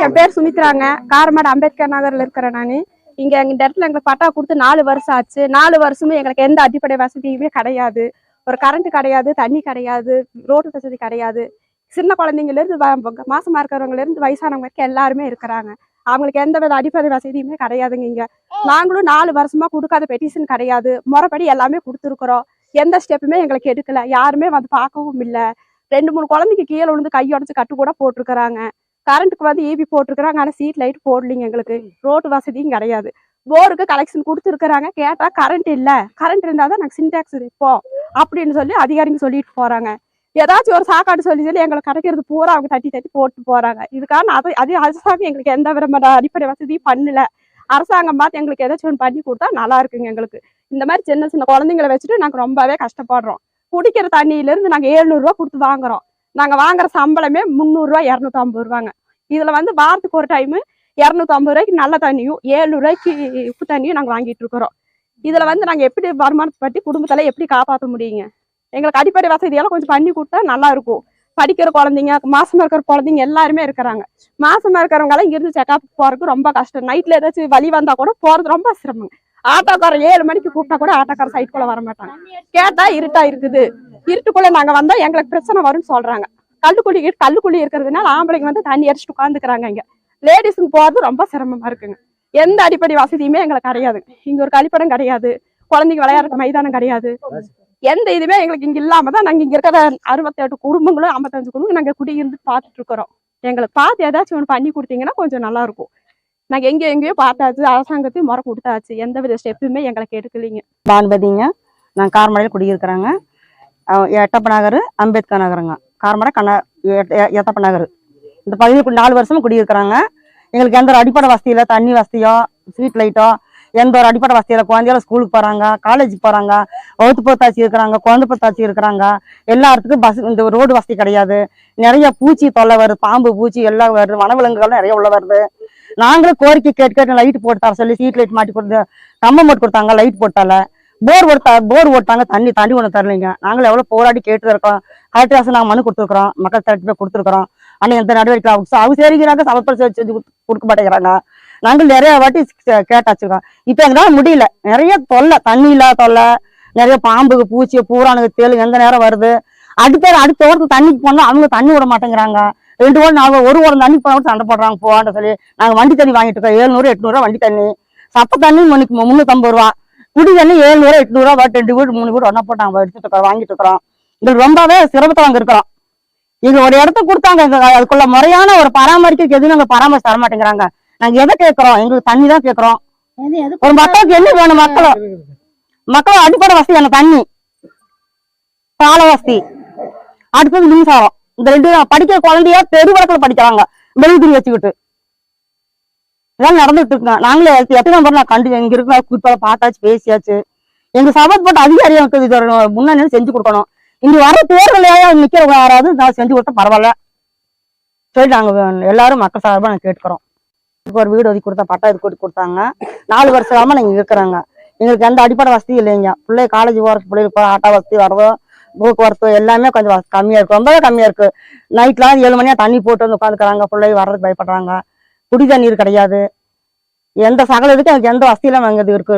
என் பேர் சுமித்ராங்க. காரமாடு அம்பேத்கர் நகர்ல இருக்கிறேன் நான். இங்க இந்த இடத்துல எங்களுக்கு பட்டா கொடுத்து நாலு வருஷம் ஆச்சு. நாலு வருஷமும் எங்களுக்கு எந்த அடிப்படை வசதியுமே கிடையாது. ஒரு கரண்ட் கிடையாது தண்ணி கிடையாது ரோடு வசதி கிடையாது. சின்ன குழந்தைங்கல இருந்து வ- மாசமா இருக்கிறவங்கல இருந்து வயசானவங்க வரைக்கும் எல்லாருமே இருக்கிறாங்க. அவங்களுக்கு எந்த வித அடிப்படை வசதியுமே கிடையாதுங்க இங்க. நாங்களும் நாலு வருஷமா கொடுக்காத பெட்டிஷன் கிடையாது. முறைப்படி எல்லாமே கொடுத்துருக்குறோம். எந்த ஸ்டெப்புமே எங்களுக்கு எடுக்கல. யாருமே வந்து பார்க்கவும் இல்லை. ரெண்டு மூணு குழந்தைக்கு கீழே விழுந்து கை உடச்சு கட்டு கூட போட்டிருக்கிறாங்க. கரண்ட்டுக்கு வந்து ஈபி போட்டிருக்கிறாங்க. ஆனால் சீட் லைட் போடலிங்க எங்களுக்கு. ரோட்டு வசதியும் கிடையாது. போருக்கு கலெக்ஷன் கொடுத்துருக்குறாங்க. கேட்டால் கரண்ட் இல்லை. கரண்ட் இருந்தால் தான் நாங்கள் சின்டாக்ஸ் இருப்போம். அப்படின்னு சொல்லி அதிகாரிங்க சொல்லிட்டு போறாங்க. ஏதாச்சும் ஒரு சாக்காடு சொல்லி சொல்லி எங்களுக்கு கிடைக்கிறது பூரா அவங்க தட்டி தட்டி போட்டு போறாங்க. இதுக்கான அது அதே அரசாங்கம் எங்களுக்கு எந்த விதமான அடிப்படை வசதியும் பண்ணல. அரசாங்கம் பார்த்து எங்களுக்கு ஏதாச்சும் ஒன்று பண்ணி கொடுத்தா நல்லா இருக்குங்க எங்களுக்கு. இந்த மாதிரி சின்ன சின்ன குழந்தைங்களை வச்சுட்டு நாங்கள் ரொம்பவே கஷ்டப்படுறோம். குடிக்கிற தண்ணியில இருந்து நாங்கள் எழுநூறுவா கொடுத்து வாங்குறோம். நாங்கள் வாங்குற சம்பளமே முந்நூறுரூவா இரநூத்தம்பது ரூபாங்க. இதில் வந்து வாரத்துக்கு ஒரு டைமு இரநூத்தம்பது ரூபாய்க்கு நல்ல தண்ணியும் ஏழு ரூபாய்க்கு உப்பு தண்ணியும் நாங்கள் வாங்கிட்டு இருக்கிறோம். இதில் வந்து நாங்கள் எப்படி வருமானத்தை பற்றி குடும்பத்தில் எப்படி காப்பாற்ற முடியுங்க? எங்களுக்கு அடிப்படை வசதியெல்லாம் கொஞ்சம் பண்ணி கொடுத்தா நல்லா இருக்கும். படிக்கிற குழந்தைங்க மாசமா இருக்கிற குழந்தைங்க எல்லாருமே இருக்கிறாங்க. மாசமா இருக்கிறவங்க எல்லாம் இங்கிருந்து செக்அப் போறதுக்கு ரொம்ப கஷ்டம். நைட்ல ஏதாச்சும் வழி வந்தா கூட போறது ரொம்ப சிரமங்க. ஆட்டோக்காரர் ஏழு மணிக்கு கூப்பிட்டா கூட ஆட்டோக்காரர் சைட்குள்ள வர மாட்டாங்க கேட்டா இருட்டா இருக்குது. இருட்டுக்குள்ள நாங்க வந்தா எங்களுக்கு பிரச்சனை வரும்னு சொல்றாங்க. கல்லுக்குழி கல்லுக்குழி இருக்கிறதுனால ஆம்பளைங்க வந்து தண்ணி அடிச்சுட்டு உட்காந்துக்கிறாங்க இங்க. லேடிஸுக்கு போறது ரொம்ப சிரமமா இருக்குங்க. எந்த அடிப்படை வசதியுமே எங்களுக்கு கிடையாது. இங்க ஒரு கழிப்படம் கிடையாது. குழந்தைங்க விளையாடுற மைதானம் கிடையாது. எந்த இதுவுமே எங்களுக்கு இங்க இல்லாம தான் நாங்க இங்க இருக்கிற அறுபத்தெட்டு குடும்பங்களும் ஐம்பத்தஞ்சு குடும்பம் நாங்க குடியிருந்து பாத்துட்டு இருக்கிறோம். எங்களுக்கு பார்த்து ஏதாச்சும் ஒன்று பண்ணி கொடுத்தீங்கன்னா கொஞ்சம் நல்லா இருக்கும். நாங்கள் எங்கே எங்கேயோ பார்த்தாச்சு அரசாங்கத்தையும் முறை கொடுத்தாச்சு. எந்த வித ஸ்டெப்புமே எங்களுக்கு எடுக்கலைங்க பானுபதிங்க நான் காரமடையில் குடியிருக்கிறேங்க. எட்டப்ப நகர் அம்பேத்கர் நகருங்க. கார்மடை கண்ண எ- எட்டப்ப நகர். இந்த பகுதியில் நாலு வருஷமும் குடியிருக்கிறாங்க. எங்களுக்கு எந்த ஒரு அடிப்படை வசதியில் தண்ணி வசதியோ ஸ்ட்ரீட் லைட்டோ எந்த ஒரு அடிப்படை வசதியில் குழந்தைகள் ஸ்கூலுக்கு போகிறாங்க காலேஜுக்கு போகிறாங்க வகுத்து பொத்தாச்சி இருக்கிறாங்க குழந்தை பொத்தாச்சி இருக்கிறாங்க. எல்லா இடத்துக்கும் பஸ் இந்த ரோடு வசதி கிடையாது. நிறைய பூச்சி தொல்லை வருது பாம்பு பூச்சி எல்லாம் வருது வனவிலங்குகளும் நிறைய உள்ள வருது. நாங்களும் கோரிக்கை கேட்டு கேட்டு லைட் போட்டு தர சொல்லி ஸ்ட்ரீட் லைட் மாட்டி கொடுத்து கம்பம் போட்டு கொடுத்தாங்க லைட் போட்டால. போர் ஓட்டா போர் ஓட்டாங்க தண்ணி தண்ணி ஒன்று தரலைங்க. நாங்களும் எவ்வளோ போராடி கேட்டு இருக்கோம். கலெக்டர் ஆசை நாங்கள் மனு கொடுத்துருக்குறோம். மக்கள் தரட்டு போய் கொடுத்துருக்குறோம். ஆனால் எந்த நடவடிக்கை அவங்க அவங்க சரிங்கிறாங்க சமர்ப்பணம் செஞ்சு கொடுக்க மாட்டேங்கிறாங்க. நாங்கள் நிறைய வாட்டி கே- இப்போ எங்களால் முடியல. நிறைய தொல்லை தண்ணி இல்லாத தொல்லை நிறைய பாம்புக்கு பூச்சி பூரானுக்கு தேலு எந்த நேரம் வருது? அடுத்த அடுத்த ஓரத்துக்கு தண்ணிக்கு போனால் அவங்க தண்ணி விட மாட்டேங்கிறாங்க. ரெண்டு ஓரம் நாலு ஒரு ஓரம் தண்ணி போனால் சண்டை போடுறாங்க போவான்னு சொல்லி. நாங்கள் வண்டி தண்ணி வாங்கிட்டு இருக்கோம். ஏழ்நூறு எட்நூறுவா வண்டி தண்ணி. சப்ப தண்ணி மணிக்கு முந்நூற்றம்பது ரூபா. குடி தண்ணி ஏழ்நூறு எட்நூறுவா வாட்டு ரெண்டு வீடு மூணு வீடு ஒன்றா போட்டு நாங்கள் எடுத்துட்டு இருக்கோம் வாங்கிட்டு இருக்கிறோம் எங்களுக்கு ரொம்பவே சிரமத்தை வாங்க இருக்கிறோம். இங்க ஒரு இடத்த கொடுத்தாங்க அதுக்குள்ள முறையான ஒரு பராமரிக்க எதுவும் நாங்க பராமரிச்சு தர மாட்டேங்கிறாங்க. நாங்க எதை கேட்கறோம்? எங்களுக்கு தண்ணி தான் கேட்கறோம். ஒரு மக்களுக்கு என்ன வேணும் மக்களும் மக்கள் அடிப்படை வசதி தண்ணி. சாலை வசதி அடுத்தது மின்சாரம். இந்த ரெண்டு பேரும் படிக்கிற குழந்தைய தெருவிளக்கில் படிக்கிறாங்க. மெழுகுதிரி வச்சுக்கிட்டு. இதெல்லாம் நடந்துட்டு இருக்கேன் நாங்களே எத்தனை நம்பர் நான் கண்டு இங்க இருக்கிற குறிப்பாக பார்த்தாச்சு பேசியாச்சு. எங்க சபைப்பட்ட அதிகாரி எனக்கு இது முன்னாடி செஞ்சு கொடுக்கணும். இங்க வர தேர்தலையா நிக்கிறவங்க யாராவது நான் செஞ்சு கொடுத்தா பரவாயில்ல. சரி நாங்க எல்லாரும் மக்கள் சார்பாக நாங்கள் கேட்டுக்கிறோம். இப்போ ஒரு வீடு ஒதுக்கி கொடுத்தா பட்டா இது கொடுத்து கொடுத்தாங்க. நாலு வருஷ காலமா நாங்கள் இருக்கிறாங்க. எங்களுக்கு எந்த அடிப்படை வசதியும் இல்லைங்க. பிள்ளை காலேஜ் போகிற பிள்ளைகளுக்கு போகிற ஆட்டோ வசதி வரதோ போக்குவரத்து எல்லாமே கொஞ்சம் கம்மியாக கம்மியா இருக்கு. ரொம்பவே கம்மியா இருக்கு. நைட்லாம் ஏழு மணியா தண்ணி போட்டு வந்து உட்காந்துக்கிறாங்க பிள்ளை வர்றதுக்கு பயப்படுறாங்க. குடி தண்ணீர் கிடையாது. எந்த சகல இதுக்கு எனக்கு எந்த வசதியெல்லாம் இது இருக்கு.